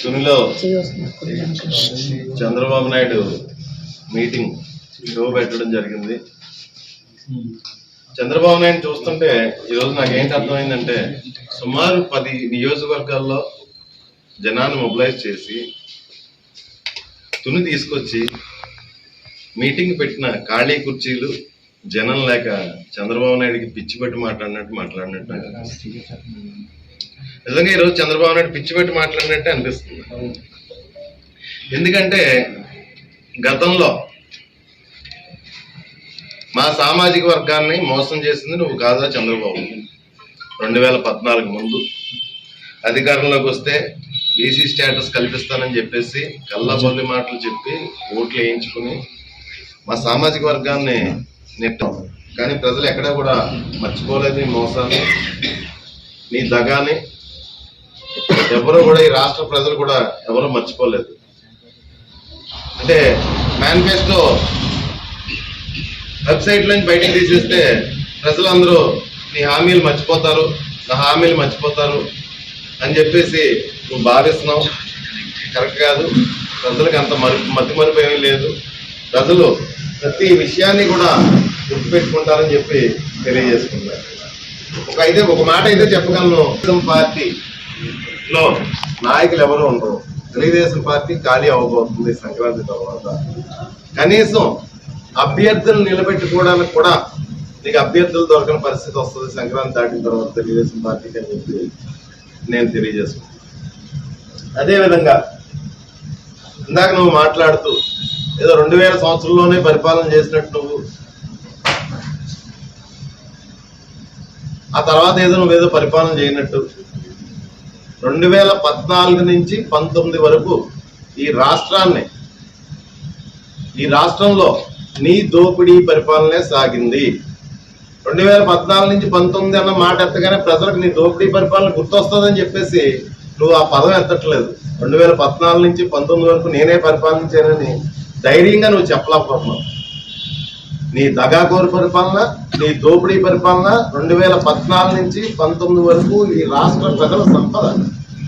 తునిలో Chandrababu Naidu meeting show పెట్టడం జరిగింది. చంద్రబాబు నాయుడు చూస్తుంటే ఈరోజు నాకేంటి అర్థమైందంటే సుమారు పది నియోజకవర్గాల్లో జనాన్ని మొబిలైజ్ చేసి తుని తీసుకొచ్చి మీటింగ్ పెట్టిన ఖాళీ కుర్చీలు జనం లేక చంద్రబాబు నాయుడికి పిచ్చి పెట్టి మాట్లాడినట్టు మాట్లాడినట్టు నిజంగా ఈరోజు చంద్రబాబు నాయుడు పిచ్చి పెట్టి మాట్లాడినట్టే అనిపిస్తుంది. ఎందుకంటే గతంలో మా సామాజిక వర్గాన్ని మోసం చేసింది నువ్వు కాదా చంద్రబాబు. రెండు వేల పద్నాలుగు ముందు అధికారంలోకి వస్తే బీసీ స్టేటస్ కల్పిస్తానని చెప్పేసి కళ్ళబొల్లి మాటలు చెప్పి ఓట్లు వేయించుకుని మా సామాజిక వర్గాన్ని నెట్టాం కానీ ప్రజలు ఎక్కడా కూడా మర్చిపోలేదు నీ మోసాన్ని నీ దగాని ఎవరు కూడా ఈ రాష్ట్ర ప్రజలు కూడా ఎవరు మర్చిపోలేదు. అంటే మేనిఫెస్టో వెబ్సైట్ నుంచి బయటకు తీసేస్తే ప్రజలందరూ నీ హామీలు మర్చిపోతారు నా హామీలు మర్చిపోతారు అని చెప్పేసి నువ్వు భావిస్తున్నావు. కరెక్ట్ కాదు. ప్రజలకు అంత మరి మతి మరుపు లేదు. ప్రజలు ప్రతి విషయాన్ని కూడా గుర్తుపెట్టుకుంటారని చెప్పి తెలియజేసుకుంటారు ఒక అయితే ఒక మాట అయితే చెప్పగలను. పార్టీ లో నాయకులు ఎవరు ఉండరు. తెలుగుదేశం పార్టీ ఖాళీ అవ్వబోతుంది సంక్రాంతి తర్వాత. కనీసం అభ్యర్థులు నిలబెట్టుకోవడానికి కూడా నీకు అభ్యర్థులు దొరకని పరిస్థితి వస్తుంది సంక్రాంతి దాటిన తర్వాత తెలుగుదేశం పార్టీకి అని చెప్పి నేను తెలియజేసుకున్నాను అదేవిధంగా ఇందాక నువ్వు మాట్లాడుతూ ఏదో రెండు వేల సంవత్సరంలోనే పరిపాలన చేసినట్టు నువ్వు. ఆ తర్వాత ఏదో నువ్వేదో పరిపాలన చేయనట్టు. రెండు వేల పద్నాలుగు నుంచి పంతొమ్మిది వరకు ఈ రాష్ట్రాన్ని ఈ రాష్ట్రంలో నీ దోపిడీ పరిపాలనే సాగింది. రెండు వేల పద్నాలుగు నుంచి పంతొమ్మిది అన్న మాట ఎత్తగానే ప్రజలకు నీ దోపిడీ పరిపాలన గుర్తొస్తుందని చెప్పేసి నువ్వు ఆ పదం ఎత్తట్లేదు. రెండు వేల పద్నాలుగు నుంచి పంతొమ్మిది వరకు నేనే పరిపాలించానని ధైర్యంగా నువ్వు చెప్పలేకపోతున్నావు. నీ దగాకోరు పరిపాలన నీ దోపిడీ పరిపాలన రెండు వేల పద్నాలుగు నుంచి పంతొమ్మిది వరకు ఈ రాష్ట్ర ప్రజల సంపద.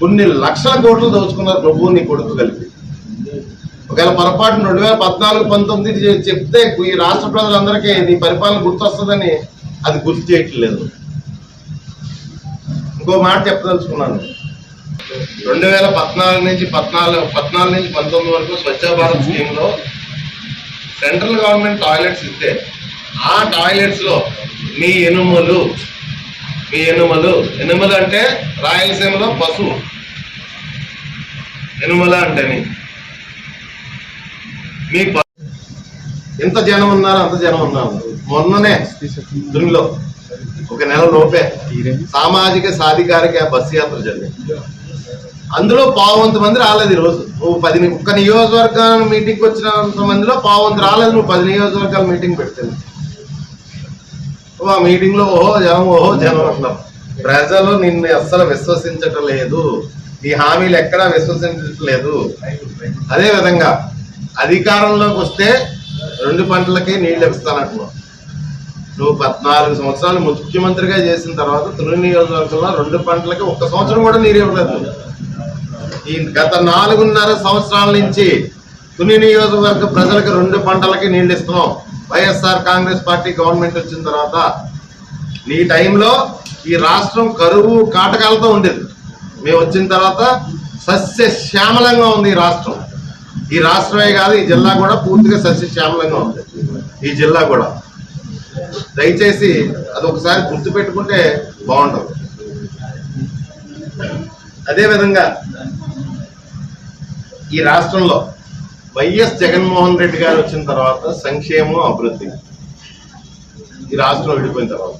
కొన్ని లక్షల కోట్లు దోచుకున్నారు నువ్వు నీ కొడుకు కలిపి. ఒకవేళ పొరపాటు రెండు వేల పద్నాలుగు పంతొమ్మిది చెప్తే ఈ రాష్ట్ర ప్రజలందరికీ నీ పరిపాలన గుర్తొస్తుందని అది గుర్తు చేయట్లేదు. ఇంకో మాట చెప్పదలుచుకున్నాను. రెండు వేల పద్నాలుగు నుంచి పద్నాలుగు పద్నాలుగు నుంచి పంతొమ్మిది వరకు స్వచ్ఛ భారత్ స్కీమ్లో సెంట్రల్ గవర్నమెంట్ టాయిలెట్స్ ఇస్తే ఆ టాయిలెట్స్లో మీ ఎనుమలు మీ ఎనుమలు. ఎనుమలు అంటే రాయలసీమలో పశువు. ఎనుమల అంటేని. మీ ఎంత జనం ఉన్నారు అంత జనం ఉన్నారు. మొన్ననే దునిలో. ఒక నెల లోపే సామాజిక సాధికారిక బస్సు యాత్ర జరిగింది. అందులో పావంత మంది రాలేదు ఈరోజు. నువ్వు పది ఒక్క నియోజకవర్గం మీటింగ్కి వచ్చినంత మందిలో పావంత రాలేదు. నువ్వు పది నియోజకవర్గాల మీటింగ్ పెడితే ఆ మీటింగ్లో ఓహో జనం ఓహో జనం అంటున్నావు ప్రజలు నిన్ను అస్సలు విశ్వసించటం లేదు ఈ హామీలు ఎక్కడా విశ్వసించట్లేదు. అదే విధంగా అధికారంలోకి వస్తే రెండు పంటలకి నీళ్ళు ఇస్తానంటున్నావు. నువ్వు పద్నాలుగు సంవత్సరాలు ముఖ్యమంత్రిగా చేసిన తర్వాత తొలి నియోజకవర్గంలో రెండు పంటలకి ఒక్క సంవత్సరం కూడా నీరు ఇవ్వలేదు. ఈ గత నాలుగున్నర సంవత్సరాల నుంచి తుని నియోజకవర్గ ప్రజలకు రెండు పంటలకి నీళ్ళు ఇస్తున్నాం. వైఎస్ఆర్ కాంగ్రెస్ పార్టీ గవర్నమెంట్ వచ్చిన తర్వాత నీ టైంలో ఈ రాష్ట్రం కరువు కాటకాలతో ఉండేది. మేము వచ్చిన తర్వాత సస్య శ్యామలంగా ఉంది ఈ రాష్ట్రం. ఈ రాష్ట్రమే కాదు ఈ జిల్లా కూడా పూర్తిగా సస్య శ్యామలంగా ఉంది. ఈ జిల్లా కూడా. దయచేసి అది ఒకసారి గుర్తుపెట్టుకుంటే బాగుంటుంది అదేవిధంగా ఈ రాష్ట్రంలో వైఎస్ జగన్మోహన్ రెడ్డి గారు వచ్చిన తర్వాత సంక్షేమం అభివృద్ధి ఈ రాష్ట్రం విడిపోయిన తర్వాత.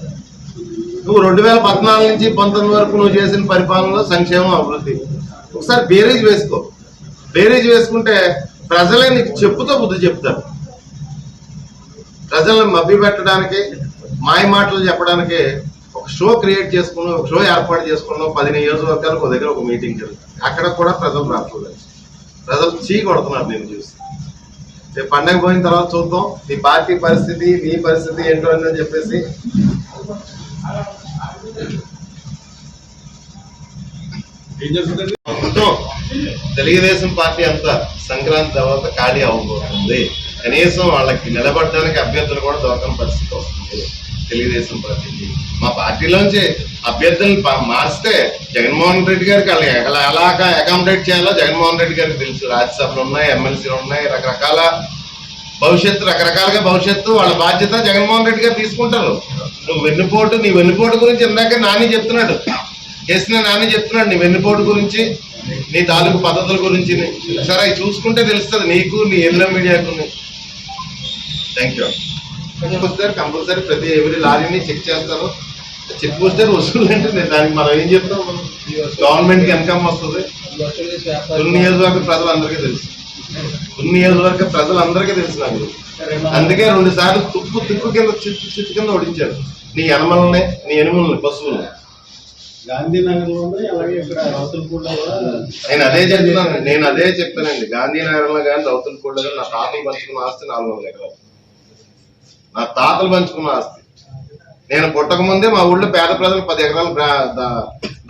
నువ్వు రెండు వేల పద్నాలుగు నుంచి పంతొమ్మిది వరకు నువ్వు చేసిన పరిపాలనలో సంక్షేమం అభివృద్ధి. ఒకసారి బేరీజ్ వేసుకో. బేరీజ్ వేసుకుంటే ప్రజలే నీకు చెప్పుతో బుద్ధి చెప్తారు. ప్రజలను మభ్య పెట్టడానికి మాయ మాటలు చెప్పడానికి ఒక షో క్రియేట్ చేసుకుని ఒక షో ఏర్పాటు చేసుకున్నాం పది నియోజకవర్గాలకు ఒక దగ్గర ఒక మీటింగ్ జరిగింది అక్కడ కూడా ప్రజలు రావట్లేదు. ప్రజలు చీ కొడుతున్నారు నేను చూసి. రేపు పండగ పోయిన తర్వాత చూద్దాం. నీ పార్టీ పరిస్థితి నీ పరిస్థితి ఏంటో అని చెప్పేసి. జరుగుతుంది తెలుగుదేశం పార్టీ అంతా సంక్రాంతి తర్వాత ఖాళీ అవ్వబోతుంది. కనీసం వాళ్ళకి నిలబడడానికి అభ్యర్థులు కూడా దొరకని పరిస్థితి వస్తుంది తెలుగుదేశం పార్టీకి. మా పార్టీలోంచి అభ్యర్థులను ప- మార్చితే జగన్మోహన్ రెడ్డి గారికి వాళ్ళు ఎలా ఎలాగా అకామిడేట్ చేయాలో జగన్మోహన్ రెడ్డి గారికి తెలుసు. రాజ్యసభలు ఉన్నాయి ఎమ్మెల్సీలు ఉన్నాయి రకరకాల భవిష్యత్తు రకరకాలుగా భవిష్యత్తు వాళ్ళ బాధ్యత జగన్మోహన్ రెడ్డి గారు తీసుకుంటారు. నువ్వు వెన్నుపోటు నీ వెన్నుపోటు గురించి ఇందాక నాని చెప్తున్నాడు. చేసిన నాని చెప్తున్నాడు నీ వెన్నుపోటు గురించి నీ తాలూకు పద్ధతుల గురించి. సరే చూసుకుంటే తెలుస్తుంది నీకు నీ ఎల్లో మీడియాకు థ్యాంక్ యూ వస్తారు కంపల్సరీ ప్రతి ఎవరి లారీని చెక్ చేస్తారు. చెక్ పోస్టర్ వసూలు అంటే నేను దానికి మనం ఏం చెప్తాం? మనం గవర్నమెంట్కి ఇన్కమ్ వస్తుంది. కొన్ని నియోజకవర్గ ప్రజలందరికీ తెలుసు. కొన్ని నియోజకవర్గ ప్రజలందరికీ తెలుసు నాకు. అందుకే రెండు సార్లు తుప్పు తిప్పు కింద చుట్టు చుట్టు కింద ఓడించారు నీ ఎనమల్ని నీ ఎనుమల్ని పశువుల్ని. గాంధీనగర్లో అలాగే ఇక్కడ నేను అదే చెప్తున్నాను నేను అదే చెప్తానండి గాంధీనగర్లో కానీ రౌతుల కూడా నా తాతలు పంచుకున్న ఆస్తి నాలుగు వందల ఎకరాలు. నా తాతలు పంచుకున్న ఆస్తి. నేను పుట్టక ముందే మా ఊళ్ళో పేద ప్రజలు పది ఎకరాలు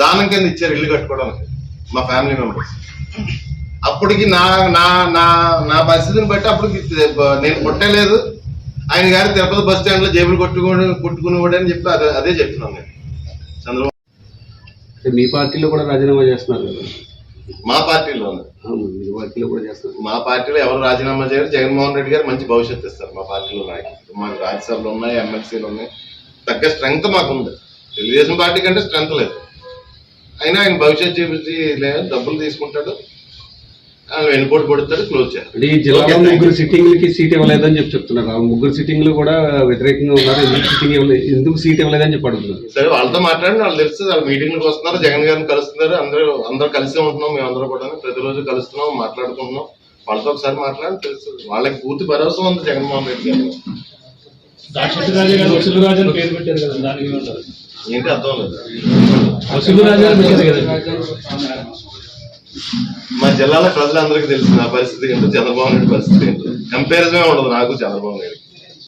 దానం కింద ఇచ్చారు ఇల్లు కట్టుకోవడానికి మా ఫ్యామిలీ మెంబర్స్ అప్పటికి నా నా నా నా పరిస్థితిని బట్టి అప్పటికి నేను పుట్టలేదు. ఆయన గారు తిరుపతి బస్ స్టాండ్లో జేబులు కొట్టుకుని కొట్టుకుని అని చెప్పి అదే అదే చెప్తున్నాను నేను. చంద్రబాబు మీ పార్టీలో కూడా రాజీనామా చేస్తున్నారు కదా. మా పార్టీలో మా పార్టీలో ఎవరు రాజీనామా చేయరు. జగన్మోహన్ రెడ్డి గారు మంచి భవిష్యత్తు ఇస్తారు మా పార్టీలో నాయకులు. మాకు రాజ్యసభలు ఉన్నాయి ఎమ్మెల్సీలు ఉన్నాయి. తగ్గ స్ట్రెంగ్త్ మాకు ఉంది తెలుగుదేశం పార్టీ కంటే స్ట్రెంగ్త్ లేదు. అయినా ఆయన భవిష్యత్తు చూపించి లేదు డబ్బులు తీసుకుంటాడు. ఆయన వెనుపోటు పడుతాడు క్లోజ్ చేయాలి. ఈ జిల్లాలో ముగ్గురు సిట్టింగ్లకి సీట్ ఇవ్వలేదని చెప్పి చెప్తున్నారు. ఆ ముగ్గురు సిట్టింగ్లు కూడా వ్యతిరేకంగా ఉన్నారు. ఎందుకు సిట్టింగ్ ఇవ్వలేదు ఎందుకు సీట్ ఇవ్వలేదని చెప్పి అడుగుతున్నారు. సరే వాళ్ళతో మాట్లాడి వాళ్ళు తెలుసు. వాళ్ళు మీటింగ్లకు వస్తున్నారు. జగన్ గారిని కలుస్తున్నారు. అందరూ అందరూ కలిసి ఉంటున్నాం. మేమందరూ కూడా ప్రతిరోజు కలుస్తున్నాం మాట్లాడుకుంటున్నాం. వాళ్ళతో ఒకసారి మాట్లాడి తెలుసు. వాళ్ళకి పూర్తి భరోసా ఉంది జగన్మోహన్ రెడ్డి గారు రాజు రాజు అని ఏంటి అర్థం లేదు. మా జిల్లాలో ప్రజలందరికీ తెలుసు నా పరిస్థితి ఏంటో చంద్రబాబు నాయుడు పరిస్థితి ఏంటో. కంపారిజమే ఉండదు నాకు చంద్రబాబు నాయుడు.